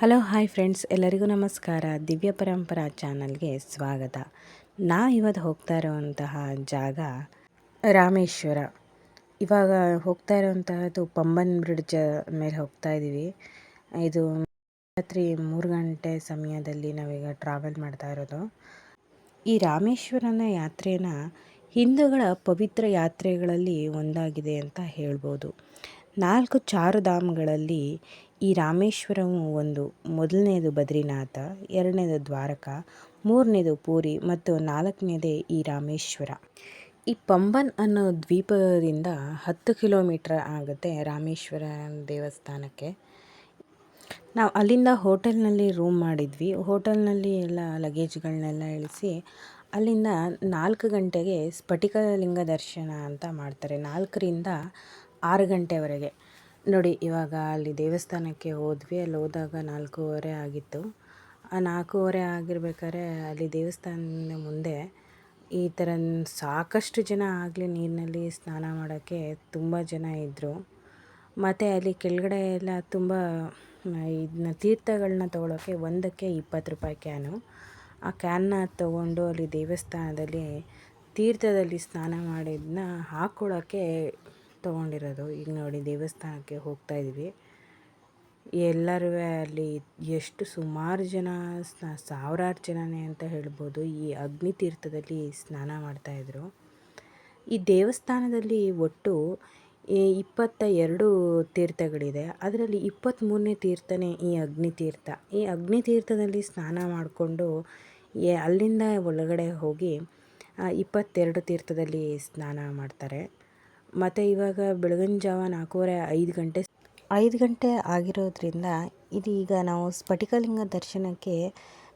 Hello, hi friends. ಎಲ್ಲರಿಗೂ ನಮಸ್ಕಾರ. ದಿವ್ಯ ಪರಂಪರಾ ಚಾನಲ್ಗೆ ಸ್ವಾಗತ. ನಾ ಇವತ್ತು ಹೋಗ್ತಾ ಇರೋವಂತಹ ಜಾಗ ರಾಮೇಶ್ವರ. ಇವಾಗ ಹೋಗ್ತಾ ಇರೋವಂತಹದ್ದು ಪಂಬನ್ ಬ್ರಿಡ್ಜ್ ಮೇಲೆ ಹೋಗ್ತಾ ಇದ್ದೀವಿ ಇದು ರಾತ್ರಿ ಮೂರು ಗಂಟೆ ಸಮಯದಲ್ಲಿ ನಾವೀಗ ಟ್ರಾವೆಲ್ ಮಾಡ್ತಾ ಇರೋದು. ಈ ರಾಮೇಶ್ವರನ ಯಾತ್ರೆನ ಹಿಂದೂಗಳ ಪವಿತ್ರ ಯಾತ್ರೆಗಳಲ್ಲಿ ಒಂದಾಗಿದೆ ಅಂತ ಹೇಳ್ಬೋದು. ನಾಲ್ಕು ಚಾರುಧಾಮಗಳಲ್ಲಿ ಈ ರಾಮೇಶ್ವರವು ಒಂದು ಮೊದಲನೇದು ಬದ್ರಿನಾಥ, ಎರಡನೇದು ದ್ವಾರಕ, ಮೂರನೇದು ಪೂರಿ ಮತ್ತು ನಾಲ್ಕನೇದೇ ಈ ರಾಮೇಶ್ವರ. ಈ ಪಂಬನ್ ಅನ್ನೋ ದ್ವೀಪದಿಂದ ಹತ್ತು ಕಿಲೋಮೀಟ್ರ್ ಆಗುತ್ತೆ ರಾಮೇಶ್ವರ ದೇವಸ್ಥಾನಕ್ಕೆ. ನಾವು ಅಲ್ಲಿಂದ ಹೋಟೆಲ್ನಲ್ಲಿ ರೂಮ್ ಮಾಡಿದ್ವಿ. ಹೋಟೆಲ್ನಲ್ಲಿ ಎಲ್ಲ ಲಗೇಜ್ಗಳನ್ನೆಲ್ಲ ಇಳಿಸಿ ಅಲ್ಲಿಂದ ನಾಲ್ಕು ಗಂಟೆಗೆ ಸ್ಫಟಿಕಲಿಂಗ ದರ್ಶನ ಅಂತ ಮಾಡ್ತಾರೆ. ನಾಲ್ಕರಿಂದ ಆರು ಗಂಟೆವರೆಗೆ. ನೋಡಿ, ಇವಾಗ ಅಲ್ಲಿ ದೇವಸ್ಥಾನಕ್ಕೆ ಹೋದ್ವಿ. ಅಲ್ಲಿ ಹೋದಾಗ ನಾಲ್ಕೂವರೆ ಆಗಿತ್ತು. ಆ ನಾಲ್ಕೂವರೆ ಆಗಿರ್ಬೇಕಾದ್ರೆ ಅಲ್ಲಿ ದೇವಸ್ಥಾನದ ಮುಂದೆ ಈ ಥರ ಸಾಕಷ್ಟು ಜನ ಆಗಲಿ ನೀರಿನಲ್ಲಿ ಸ್ನಾನ ಮಾಡೋಕ್ಕೆ ತುಂಬ ಜನ ಇದ್ದರು. ಮತ್ತು ಅಲ್ಲಿ ಕೆಳಗಡೆ ಎಲ್ಲ ತುಂಬ ಇದನ್ನ ತೀರ್ಥಗಳನ್ನ ತೊಗೊಳೋಕ್ಕೆ ಒಂದಕ್ಕೆ ಇಪ್ಪತ್ತು ರೂಪಾಯಿ ಕ್ಯಾನು. ಆ ಕ್ಯಾನ್ನ ತೊಗೊಂಡು ಅಲ್ಲಿ ದೇವಸ್ಥಾನದಲ್ಲಿ ತೀರ್ಥದಲ್ಲಿ ಸ್ನಾನ ಮಾಡಿದ್ದನ್ನ ಹಾಕ್ಕೊಳ್ಳೋಕ್ಕೆ ತೊಗೊಂಡಿರೋದು. ಈಗ ನೋಡಿ ದೇವಸ್ಥಾನಕ್ಕೆ ಹೋಗ್ತಾ ಇದ್ವಿ. ಎಲ್ಲರೂ ಅಲ್ಲಿ ಎಷ್ಟು ಸುಮಾರು ಜನ ಸಾವಿರಾರು ಜನನೇ ಅಂತ ಹೇಳ್ಬೋದು. ಈ ಅಗ್ನಿ ತೀರ್ಥದಲ್ಲಿ ಸ್ನಾನ ಮಾಡ್ತಾಯಿದ್ರು ಈ ದೇವಸ್ಥಾನದಲ್ಲಿ ಒಟ್ಟು ಇಪ್ಪತ್ತ ಎರಡು ತೀರ್ಥಗಳಿದೆ. ಅದರಲ್ಲಿ ಇಪ್ಪತ್ತ್ಮೂರನೇ ತೀರ್ಥನೇ ಈ ಅಗ್ನಿ ತೀರ್ಥ. ಈ ಅಗ್ನಿ ತೀರ್ಥದಲ್ಲಿ ಸ್ನಾನ ಮಾಡಿಕೊಂಡು ಅಲ್ಲಿಂದ ಒಳಗಡೆ ಹೋಗಿ ಇಪ್ಪತ್ತೆರಡು ತೀರ್ಥದಲ್ಲಿ ಸ್ನಾನ ಮಾಡ್ತಾರೆ. ಮತ್ತು ಇವಾಗ ಬೆಳಗಿನ ಜಾವ ನಾಲ್ಕೂವರೆ ಐದು ಗಂಟೆ ಐದು ಗಂಟೆ ಆಗಿರೋದ್ರಿಂದ ಇದೀಗ ನಾವು ಸ್ಫಟಿಕಲಿಂಗ ದರ್ಶನಕ್ಕೆ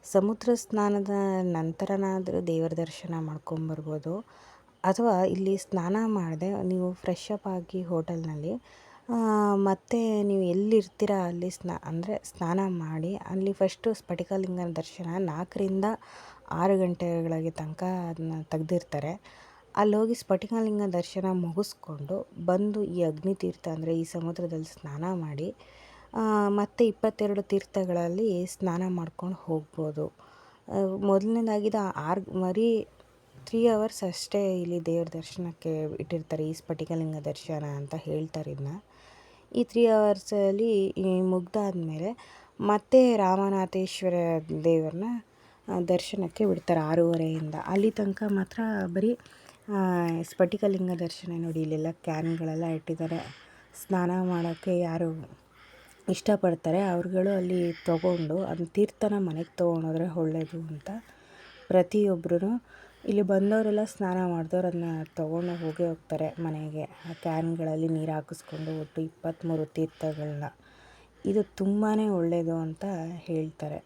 ಸಮುದ್ರ ಸ್ನಾನದ ನಂತರನಾದರೂ ದೇವರ ದರ್ಶನ ಮಾಡ್ಕೊಂಬರ್ಬೋದು ಅಥವಾ ಇಲ್ಲಿ ಸ್ನಾನ ಮಾಡಿದೆ ನೀವು ಫ್ರೆಶ್ ಅಪ್ ಆಗಿ ಹೋಟೆಲ್ನಲ್ಲಿ ಮತ್ತು ನೀವು ಎಲ್ಲಿರ್ತೀರ ಅಲ್ಲಿ ಸ್ನಾ, ಅಂದರೆ ಸ್ನಾನ ಮಾಡಿ ಅಲ್ಲಿ ಫಸ್ಟು ಸ್ಫಟಿಕಲಿಂಗನ ದರ್ಶನ ನಾಲ್ಕರಿಂದ ಆರು ಗಂಟೆಗಳಿಗೆ ತನಕ ಅದನ್ನ ತೆಗ್ದಿರ್ತಾರೆ. ಅಲ್ಲಿ ಹೋಗಿ ಸ್ಫಟಿಕಲಿಂಗ ದರ್ಶನ ಮುಗಿಸ್ಕೊಂಡು ಬಂದು ಈ ಅಗ್ನಿ ತೀರ್ಥ ಅಂದರೆ ಈ ಸಮುದ್ರದಲ್ಲಿ ಸ್ನಾನ ಮಾಡಿ ಮತ್ತೆ ಇಪ್ಪತ್ತೆರಡು ತೀರ್ಥಗಳಲ್ಲಿ ಸ್ನಾನ ಮಾಡ್ಕೊಂಡು ಹೋಗ್ಬೋದು. ಮೊದಲನೇದಾಗಿದ್ದು ಆರು, ಮರಿ ತ್ರೀ ಅವರ್ಸ್ ಅಷ್ಟೇ ಇಲ್ಲಿ ದೇವ್ರ ದರ್ಶನಕ್ಕೆ ಇಟ್ಟಿರ್ತಾರೆ, ಈ ಸ್ಫಟಿಕಲಿಂಗ ದರ್ಶನ ಅಂತ ಹೇಳ್ತಾರೆ ಇದನ್ನ ಈ ತ್ರೀ ಅವರ್ಸಲ್ಲಿ ಮುಗ್ದಾದ್ಮೇಲೆ ಮತ್ತೆ ರಾಮನಾಥೇಶ್ವರ ದೇವ್ರನ್ನ ದರ್ಶನಕ್ಕೆ ಬಿಡ್ತಾರೆ ಆರೂವರೆಯಿಂದ. ಅಲ್ಲಿ ತನಕ ಮಾತ್ರ ಬರೀ ಸ್ಫಟಿಕಲಿಂಗ ದರ್ಶನ ನೋಡಿ, ಇಲ್ಲೆಲ್ಲ ಕ್ಯಾನ್ಗಳೆಲ್ಲ ಇಟ್ಟಿದ್ದಾರೆ. ಸ್ನಾನ ಮಾಡೋಕ್ಕೆ ಯಾರು ಇಷ್ಟಪಡ್ತಾರೆ, ಅವ್ರುಗಳು ಅಲ್ಲಿ ತೊಗೊಂಡು ಅದನ್ನ ತೀರ್ಥನ ಮನೆಗೆ ತೊಗೊಂಡೋದ್ರೆ ಒಳ್ಳೆಯದು ಅಂತ ಪ್ರತಿಯೊಬ್ಬರೂ ಇಲ್ಲಿ ಬಂದವರೆಲ್ಲ ಸ್ನಾನ ಮಾಡಿದವ್ರು ಅದನ್ನ ತೊಗೊಂಡು ಹೋಗೇ ಹೋಗ್ತಾರೆ ಮನೆಗೆ. ಆ ಕ್ಯಾನ್ಗಳಲ್ಲಿ ನೀರು ಹಾಕಿಸ್ಕೊಂಡು ಒಟ್ಟು ಇಪ್ಪತ್ತ್ಮೂರು ತೀರ್ಥಗಳನ್ನ ಇದು ತುಂಬಾ ಒಳ್ಳೆಯದು ಅಂತ ಹೇಳ್ತಾರೆ.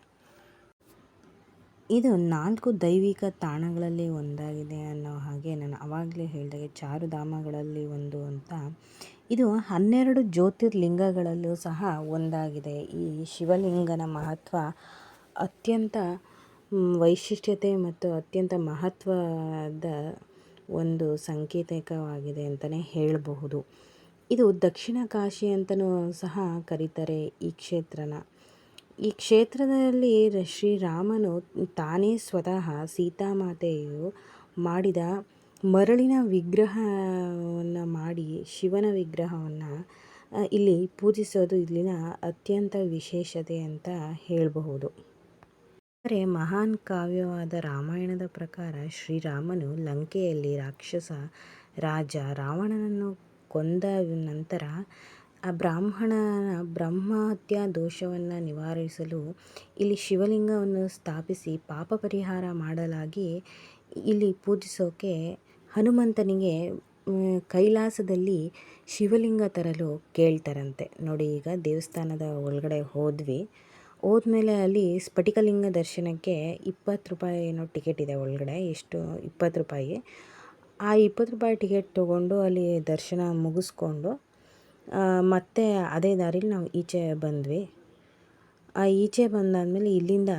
ಇದು ನಾಲ್ಕು ದೈವಿಕ ತಾಣಗಳಲ್ಲಿ ಒಂದಾಗಿದೆ ಅನ್ನೋ ಹಾಗೆ ನಾನು ಆವಾಗಲೇ ಹೇಳಿದಾಗೆ ಚಾರುಧಾಮಗಳಲ್ಲಿ ಒಂದು ಅಂತ. ಇದು ಹನ್ನೆರಡು ಜ್ಯೋತಿರ್ಲಿಂಗಗಳಲ್ಲೂ ಸಹ ಒಂದಾಗಿದೆ. ಈ ಶಿವಲಿಂಗನ ಮಹತ್ವ ಅತ್ಯಂತ ವೈಶಿಷ್ಟ್ಯತೆ ಮತ್ತು ಅತ್ಯಂತ ಮಹತ್ವದ ಒಂದು ಸಂಕೇತಕವಾಗಿದೆ ಅಂತಲೇ ಹೇಳಬಹುದು. ಇದು ದಕ್ಷಿಣ ಕಾಶಿ ಅಂತಲೂ ಸಹ ಕರೀತಾರೆ ಈ ಕ್ಷೇತ್ರನ. ಈ ಕ್ಷೇತ್ರದಲ್ಲಿ ಶ್ರೀರಾಮನು ತಾನೇ ಸ್ವತಃ ಸೀತಾಮಾತೆಯು ಮಾಡಿದ ಮರಳಿನ ವಿಗ್ರಹವನ್ನು ಮಾಡಿ ಶಿವನ ವಿಗ್ರಹವನ್ನು ಇಲ್ಲಿ ಪೂಜಿಸೋದು ಇಲ್ಲಿನ ಅತ್ಯಂತ ವಿಶೇಷತೆ ಅಂತ ಹೇಳಬಹುದು. ಆದರೆ ಮಹಾನ್ ಕಾವ್ಯವಾದ ರಾಮಾಯಣದ ಪ್ರಕಾರ ಶ್ರೀರಾಮನು ಲಂಕೆಯಲ್ಲಿ ರಾಕ್ಷಸ ರಾಜ ರಾವಣನನ್ನು ಕೊಂದ ನಂತರ ಆ ಬ್ರಾಹ್ಮಣನ ಬ್ರಹ್ಮಹತ್ಯಾ ದೋಷವನ್ನು ನಿವಾರಿಸಲು ಇಲ್ಲಿ ಶಿವಲಿಂಗವನ್ನು ಸ್ಥಾಪಿಸಿ ಪಾಪ ಪರಿಹಾರ ಮಾಡಲಾಗಿ ಇಲ್ಲಿ ಪೂಜಿಸೋಕೆ ಹನುಮಂತನಿಗೆ ಕೈಲಾಸದಲ್ಲಿ ಶಿವಲಿಂಗ ತರಲು ಕೇಳ್ತಾರಂತೆ. ನೋಡಿ, ಈಗ ದೇವಸ್ಥಾನದ ಒಳಗಡೆ ಹೋದ್ವಿ. ಹೋದ್ಮೇಲೆ ಅಲ್ಲಿ ಸ್ಫಟಿಕಲಿಂಗ ದರ್ಶನಕ್ಕೆ ಇಪ್ಪತ್ತು ರೂಪಾಯಿ ಏನೋ ಟಿಕೆಟ್ ಇದೆ ಒಳಗಡೆ, ಎಷ್ಟು? ಇಪ್ಪತ್ತು ರೂಪಾಯಿ. ಆ ಇಪ್ಪತ್ತು ರೂಪಾಯಿ ಟಿಕೆಟ್ ತೊಗೊಂಡು ಅಲ್ಲಿ ದರ್ಶನ ಮುಗಿಸ್ಕೊಂಡು ಮತ್ತೆ ಅದೇ ದಾರಿಲಿ ನಾವು ಈಚೆ ಬಂದ್ವಿ. ಆ ಈಚೆ ಬಂದಾದಮೇಲೆ ಇಲ್ಲಿಂದ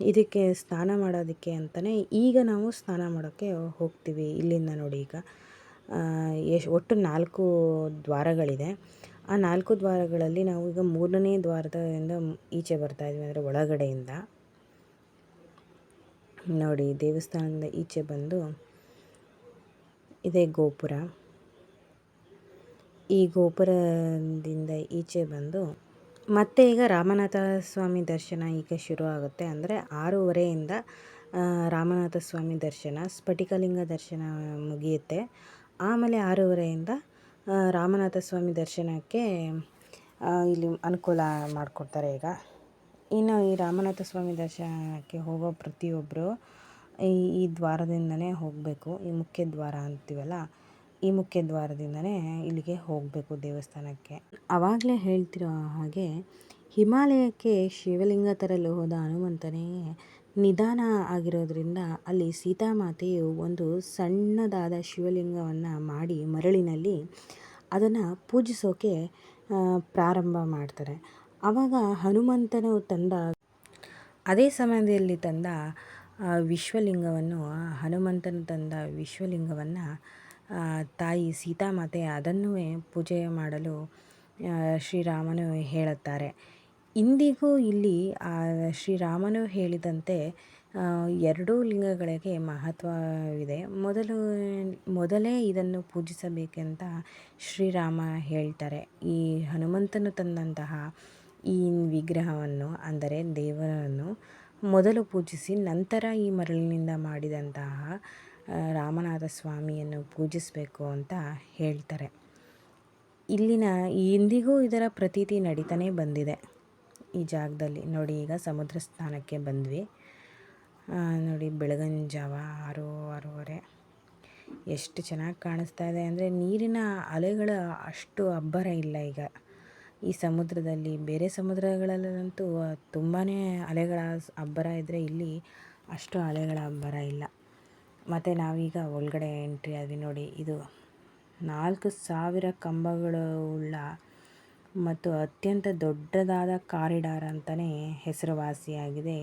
ಇದಕ್ಕೆ ಸ್ನಾನ ಮಾಡೋದಕ್ಕೆ ಅಂತಲೇ ಈಗ ನಾವು ಸ್ನಾನ ಮಾಡೋಕ್ಕೆ ಹೋಗ್ತೀವಿ ಇಲ್ಲಿಂದ ನೋಡಿ ಈಗ. ಎಷ್ಟು ಒಟ್ಟು ನಾಲ್ಕು ದ್ವಾರಗಳಿದೆ. ಆ ನಾಲ್ಕು ದ್ವಾರಗಳಲ್ಲಿ ನಾವು ಈಗ ಮೂರನೇ ದ್ವಾರದಿಂದ ಈಚೆ ಬರ್ತಾ ಇದ್ವಿ ಅಂದರೆ ಒಳಗಡೆಯಿಂದ. ನೋಡಿ, ದೇವಸ್ಥಾನದಿಂದ ಈಚೆ ಬಂದು ಇದೇ ಗೋಪುರ. ಈ ಗೋಪುರದಿಂದ ಈಚೆ ಬಂದು ಮತ್ತೆ ಈಗ ರಾಮನಾಥ ಸ್ವಾಮಿ ದರ್ಶನ ಈಗ ಶುರು ಆಗುತ್ತೆ. ಅಂದರೆ ಆರೂವರೆಯಿಂದ ರಾಮನಾಥ ಸ್ವಾಮಿ ದರ್ಶನ, ಸ್ಫಟಿಕಲಿಂಗ ದರ್ಶನ ಮುಗಿಯುತ್ತೆ. ಆಮೇಲೆ ಆರೂವರೆಯಿಂದ ರಾಮನಾಥ ಸ್ವಾಮಿ ದರ್ಶನಕ್ಕೆ ಇಲ್ಲಿ ಅನುಕೂಲ ಮಾಡಿಕೊಡ್ತಾರೆ ಈಗ. ಇನ್ನು ಈ ರಾಮನಾಥ ಸ್ವಾಮಿ ದರ್ಶನಕ್ಕೆ ಹೋಗೋ ಪ್ರತಿಯೊಬ್ಬರು ಈ ಈ ದ್ವಾರದಿಂದನೇ ಹೋಗಬೇಕು. ಈ ಮುಖ್ಯ ದ್ವಾರ ಅಂತೀವಲ್ಲ ಈ ಮುಖ್ಯ ದ್ವಾರದಿಂದನೇ ಇಲ್ಲಿಗೆ ಹೋಗಬೇಕು ದೇವಸ್ಥಾನಕ್ಕೆ. ಆವಾಗಲೇ ಹೇಳ್ತಿರೋ ಹಾಗೆ ಹಿಮಾಲಯಕ್ಕೆ ಶಿವಲಿಂಗ ತರಲು ಹೋದ ಹನುಮಂತನಿಗೆ ನಿಧಾನ ಆಗಿರೋದ್ರಿಂದ ಅಲ್ಲಿ ಸೀತಾಮಾತೆಯು ಒಂದು ಸಣ್ಣದಾದ ಶಿವಲಿಂಗವನ್ನು ಮಾಡಿ ಮರಳಿನಲ್ಲಿ ಅದನ್ನು ಪೂಜಿಸೋಕೆ ಪ್ರಾರಂಭ ಮಾಡ್ತಾರೆ. ಆವಾಗ ಹನುಮಂತನು ತಂದ, ಅದೇ ಸಮಯದಲ್ಲಿ ತಂದ ವಿಶ್ವಲಿಂಗವನ್ನು ಹನುಮಂತನು ತಂದ ವಿಶ್ವಲಿಂಗವನ್ನು ತಾಯಿ ಸೀತಾಮಾತೆ ಅದನ್ನೂ ಪೂಜೆ ಮಾಡಲು ಶ್ರೀರಾಮನು ಹೇಳುತ್ತಾರೆ. ಇಂದಿಗೂ ಇಲ್ಲಿ ಶ್ರೀರಾಮನು ಹೇಳಿದಂತೆ ಎರಡೂ ಲಿಂಗಗಳಿಗೆ ಮಹತ್ವವಿದೆ. ಮೊದಲು, ಮೊದಲೇ ಇದನ್ನು ಪೂಜಿಸಬೇಕೆಂತ ಶ್ರೀರಾಮ ಹೇಳ್ತಾರೆ. ಈ ಹನುಮಂತನು ತಂದಂತಹ ಈ ವಿಗ್ರಹವನ್ನು, ಅಂದರೆ ದೇವರನ್ನು, ಮೊದಲು ಪೂಜಿಸಿ ನಂತರ ಈ ಮರಳಿನಿಂದ ಮಾಡಿದಂತಹ ರಾಮನಾಥ ಸ್ವಾಮಿಯನ್ನು ಪೂಜಿಸಬೇಕು ಅಂತ ಹೇಳ್ತಾರೆ. ಇಲ್ಲಿನ ಇಂದಿಗೂ ಇದರ ಪ್ರತೀತಿ ನಡೀತಾನೆ ಬಂದಿದೆ. ಈ ಜಾಗದಲ್ಲಿ ನೋಡಿ, ಈಗ ಸಮುದ್ರ ಸ್ಥಾನಕ್ಕೆ ಬಂದ್ವಿ. ನೋಡಿ, ಬೆಳಗಿನ ಜಾವ ಆರು, ಆರೂವರೆ. ಎಷ್ಟು ಚೆನ್ನಾಗಿ ಕಾಣಿಸ್ತಾ ಇದೆ ಅಂದರೆ ನೀರಿನ ಅಲೆಗಳ ಅಷ್ಟು ಅಬ್ಬರ ಇಲ್ಲ ಈಗ. ಈ ಸಮುದ್ರದಲ್ಲಿ ಬೇರೆ ಸಮುದ್ರಗಳಲ್ಲಂತೂ ತುಂಬಾ ಅಲೆಗಳ ಅಬ್ಬರ ಇದ್ದರೆ ಇಲ್ಲಿ ಅಷ್ಟು ಅಲೆಗಳ ಅಬ್ಬರ ಇಲ್ಲ. ಮತ್ತು ನಾವೀಗ ಒಳಗಡೆ ಎಂಟ್ರಿ ಆದ್ವಿ ನೋಡಿ, ಇದು ನಾಲ್ಕು ಸಾವಿರ ಕಂಬಗಳು ಉಳ್ಳ ಮತ್ತು ಅತ್ಯಂತ ದೊಡ್ಡದಾದ ಕಾರಿಡಾರ್ ಅಂತಲೇ ಹೆಸರುವಾಸಿಯಾಗಿದೆ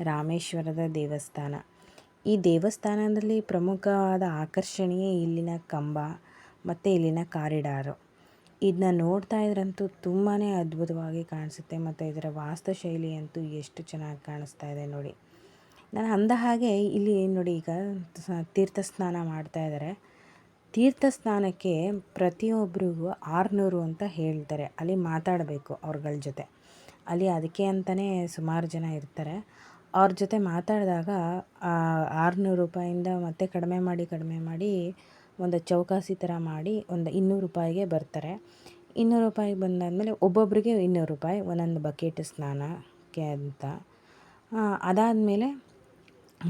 ರಾಮೇಶ್ವರದ ದೇವಸ್ಥಾನ. ಈ ದೇವಸ್ಥಾನದಲ್ಲಿ ಪ್ರಮುಖವಾದ ಆಕರ್ಷಣೆಯೇ ಇಲ್ಲಿನ ಕಂಬ ಮತ್ತು ಇಲ್ಲಿನ ಕಾರಿಡಾರು. ಇದನ್ನ ನೋಡ್ತಾ ಇದ್ರಂತೂ ತುಂಬಾ ಅದ್ಭುತವಾಗಿ ಕಾಣಿಸುತ್ತೆ ಮತ್ತು ಇದರ ವಾಸ್ತುಶೈಲಿ ಅಂತೂ ಎಷ್ಟು ಚೆನ್ನಾಗಿ ಕಾಣಿಸ್ತಾ ಇದೆ ನೋಡಿ. ನಾನು ಅಂದ ಹಾಗೆ ಇಲ್ಲಿ ನೋಡಿ ಈಗ ತೀರ್ಥ ಸ್ನಾನ ಮಾಡ್ತಾ ಇದ್ದಾರೆ. ತೀರ್ಥ ಸ್ನಾನಕ್ಕೆ ಪ್ರತಿಯೊಬ್ಬರಿಗೂ ಆರುನೂರು ಅಂತ ಹೇಳ್ತಾರೆ. ಅಲ್ಲಿ ಮಾತಾಡಬೇಕು ಅವ್ರಗಳ ಜೊತೆ. ಅಲ್ಲಿ ಅದಕ್ಕೆ ಅಂತಲೇ ಸುಮಾರು ಜನ ಇರ್ತಾರೆ. ಅವ್ರ ಜೊತೆ ಮಾತಾಡಿದಾಗ ಆರುನೂರು ರೂಪಾಯಿಂದ ಮತ್ತೆ ಕಡಿಮೆ ಮಾಡಿ ಕಡಿಮೆ ಮಾಡಿ ಒಂದು ಚೌಕಾಸಿ ಥರ ಮಾಡಿ ಒಂದು ಇನ್ನೂರು ರೂಪಾಯಿಗೆ ಬರ್ತಾರೆ. ಇನ್ನೂರು ರೂಪಾಯಿಗೆ ಬಂದಾದಮೇಲೆ ಒಬ್ಬೊಬ್ಬರಿಗೆ ಇನ್ನೂರು ರೂಪಾಯಿ ಒಂದೊಂದು ಬಕೆಟ್ ಸ್ನಾನಕ್ಕೆ ಅಂತ. ಅದಾದಮೇಲೆ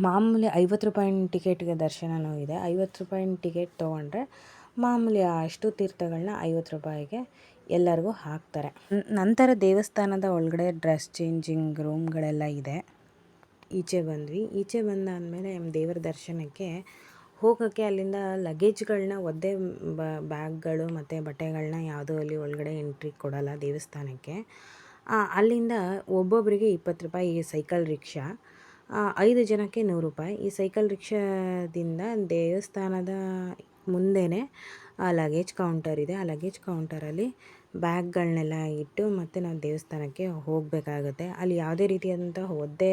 ಮಾಮೂಲಿ ಐವತ್ತು ರೂಪಾಯಿನ ಟಿಕೆಟ್ಗೆ ದರ್ಶನವೂ ಇದೆ. ಐವತ್ತು ರೂಪಾಯಿನ ಟಿಕೆಟ್ ತೊಗೊಂಡ್ರೆ ಮಾಮೂಲಿ ಅಷ್ಟು ತೀರ್ಥಗಳನ್ನ ಐವತ್ತು ರೂಪಾಯಿಗೆ ಎಲ್ಲರಿಗೂ ಹಾಕ್ತಾರೆ. ನಂತರ ದೇವಸ್ಥಾನದ ಒಳಗಡೆ ಡ್ರೆಸ್ ಚೇಂಜಿಂಗ್ ರೂಮ್ಗಳೆಲ್ಲ ಇದೆ. ಈಚೆ ಬಂದ್ವಿ. ಈಚೆ ಬಂದಾದಮೇಲೆ ದೇವರ ದರ್ಶನಕ್ಕೆ ಹೋಗೋಕ್ಕೆ ಅಲ್ಲಿಂದ ಲಗೇಜ್ಗಳನ್ನ ಒದ್ದೆ ಬ್ಯಾಗ್ಗಳು ಮತ್ತು ಬಟ್ಟೆಗಳನ್ನ ಯಾವುದೂ ಅಲ್ಲಿ ಒಳಗಡೆ ಎಂಟ್ರಿ ಕೊಡೋಲ್ಲ ದೇವಸ್ಥಾನಕ್ಕೆ. ಅಲ್ಲಿಂದ ಒಬ್ಬೊಬ್ಬರಿಗೆ ಇಪ್ಪತ್ತು ರೂಪಾಯಿ ಸೈಕಲ್ ರಿಕ್ಷಾ ಐದು ಜನಕ್ಕೆ ನೂರು ರೂಪಾಯಿ. ಈ ಸೈಕಲ್ ರಿಕ್ಷಾದಿಂದ ದೇವಸ್ಥಾನದ ಮುಂದೆಯೇ ಲಗೇಜ್ ಕೌಂಟರ್ ಇದೆ. ಆ ಲಗೇಜ್ ಕೌಂಟರಲ್ಲಿ ಬ್ಯಾಗ್ಗಳನ್ನೆಲ್ಲ ಇಟ್ಟು ಮತ್ತು ನಾವು ದೇವಸ್ಥಾನಕ್ಕೆ ಹೋಗಬೇಕಾಗತ್ತೆ. ಅಲ್ಲಿ ಯಾವುದೇ ರೀತಿಯಾದಂಥ ಒದ್ದೆ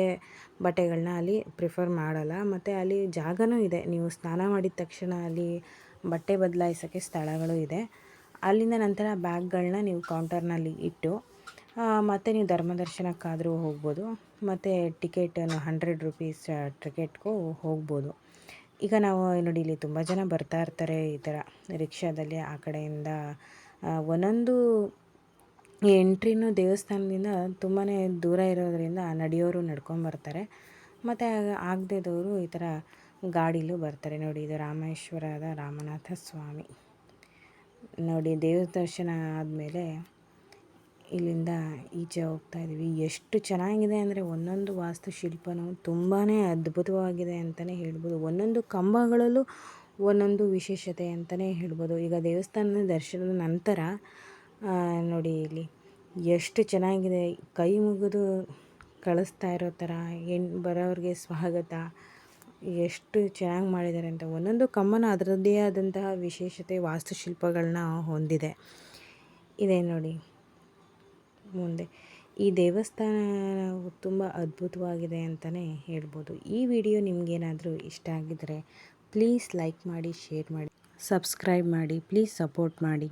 ಬಟ್ಟೆಗಳನ್ನ ಅಲ್ಲಿ ಪ್ರಿಫರ್ ಮಾಡಲ್ಲ. ಮತ್ತು ಅಲ್ಲಿ ಜಾಗವೂ ಇದೆ. ನೀವು ಸ್ನಾನ ಮಾಡಿದ ತಕ್ಷಣ ಅಲ್ಲಿ ಬಟ್ಟೆ ಬದಲಾಯಿಸೋಕ್ಕೆ ಸ್ಥಳಗಳು ಇದೆ. ಅಲ್ಲಿಂದ ನಂತರ ಬ್ಯಾಗ್ಗಳನ್ನ ನೀವು ಕೌಂಟರ್ನಲ್ಲಿ ಇಟ್ಟು ಮತ್ತು ನೀವು ಧರ್ಮದರ್ಶನಕ್ಕಾದರೂ ಹೋಗ್ಬೋದು. ಮತ್ತು ಟಿಕೆಟನ್ನು ಹಂಡ್ರೆಡ್ ರುಪೀಸ್ ಟಿಕೆಟ್ಗೂ ಹೋಗ್ಬೋದು. ಈಗ ನಾವು ನೋಡಿ, ಇಲ್ಲಿ ತುಂಬ ಜನ ಬರ್ತಾ ಇರ್ತಾರೆ ಈ ಥರ ರಿಕ್ಷಾದಲ್ಲಿ. ಆ ಕಡೆಯಿಂದ ಒಂದೊಂದು ಎಂಟ್ರಿನೂ ದೇವಸ್ಥಾನದಿಂದ ತುಂಬಾ ದೂರ ಇರೋದರಿಂದ ನಡೆಯೋರು ನಡ್ಕೊಂಬರ್ತಾರೆ ಮತ್ತು ಆಗದೇ ಇದ್ದವರು ಈ ಥರ ಗಾಡೀಲೂ ಬರ್ತಾರೆ. ನೋಡಿ, ಇದು ರಾಮೇಶ್ವರದ ರಾಮನಾಥ ಸ್ವಾಮಿ. ನೋಡಿ ದೇವ್ರ ದರ್ಶನ ಆದಮೇಲೆ ಇಲ್ಲಿಂದ ಈಚೆ ಹೋಗ್ತಾ ಇದ್ದೀವಿ. ಎಷ್ಟು ಚೆನ್ನಾಗಿದೆ ಅಂದರೆ ಒಂದೊಂದು ವಾಸ್ತುಶಿಲ್ಪನೂ ತುಂಬಾ ಅದ್ಭುತವಾಗಿದೆ ಅಂತಲೇ ಹೇಳ್ಬೋದು. ಒಂದೊಂದು ಕಂಬಗಳಲ್ಲೂ ಒಂದೊಂದು ವಿಶೇಷತೆ ಅಂತಲೇ ಹೇಳ್ಬೋದು. ಈಗ ದೇವಸ್ಥಾನದ ದರ್ಶನದ ನಂತರ ನೋಡಿ ಇಲ್ಲಿ ಎಷ್ಟು ಚೆನ್ನಾಗಿದೆ. ಕೈ ಮುಗಿದು ಕಳಿಸ್ತಾ ಇರೋ ಥರ ಹೆಣ್ಣು ಬರೋರಿಗೆ ಸ್ವಾಗತ, ಎಷ್ಟು ಚೆನ್ನಾಗಿ ಮಾಡಿದ್ದಾರೆ ಅಂತ. ಒಂದೊಂದು ಕಂಬನ ಅದರದ್ದೇ ಆದಂತಹ ವಿಶೇಷತೆ ವಾಸ್ತುಶಿಲ್ಪಗಳನ್ನ ಹೊಂದಿದೆ. ಇದೆ ನೋಡಿ. ಮುಂದೆ. ಈ ದೇವಸ್ಥಾನ ತುಂಬ ಅದ್ಭುತವಾಗಿದೆ ಅಂತಲೇ ಹೇಳ್ಬೋದು. ಈ ವಿಡಿಯೋ ನಿಮಗೇನಾದರೂ ಇಷ್ಟ ಆಗಿದ್ದರೆ ಪ್ಲೀಸ್ ಲೈಕ್ ಮಾಡಿ ಶೇರ್ ಮಾಡಿ ಸಬ್ಸ್ಕ್ರೈಬ್ ಮಾಡಿ ಪ್ಲೀಸ್ ಸಪೋರ್ಟ್ ಮಾಡಿ.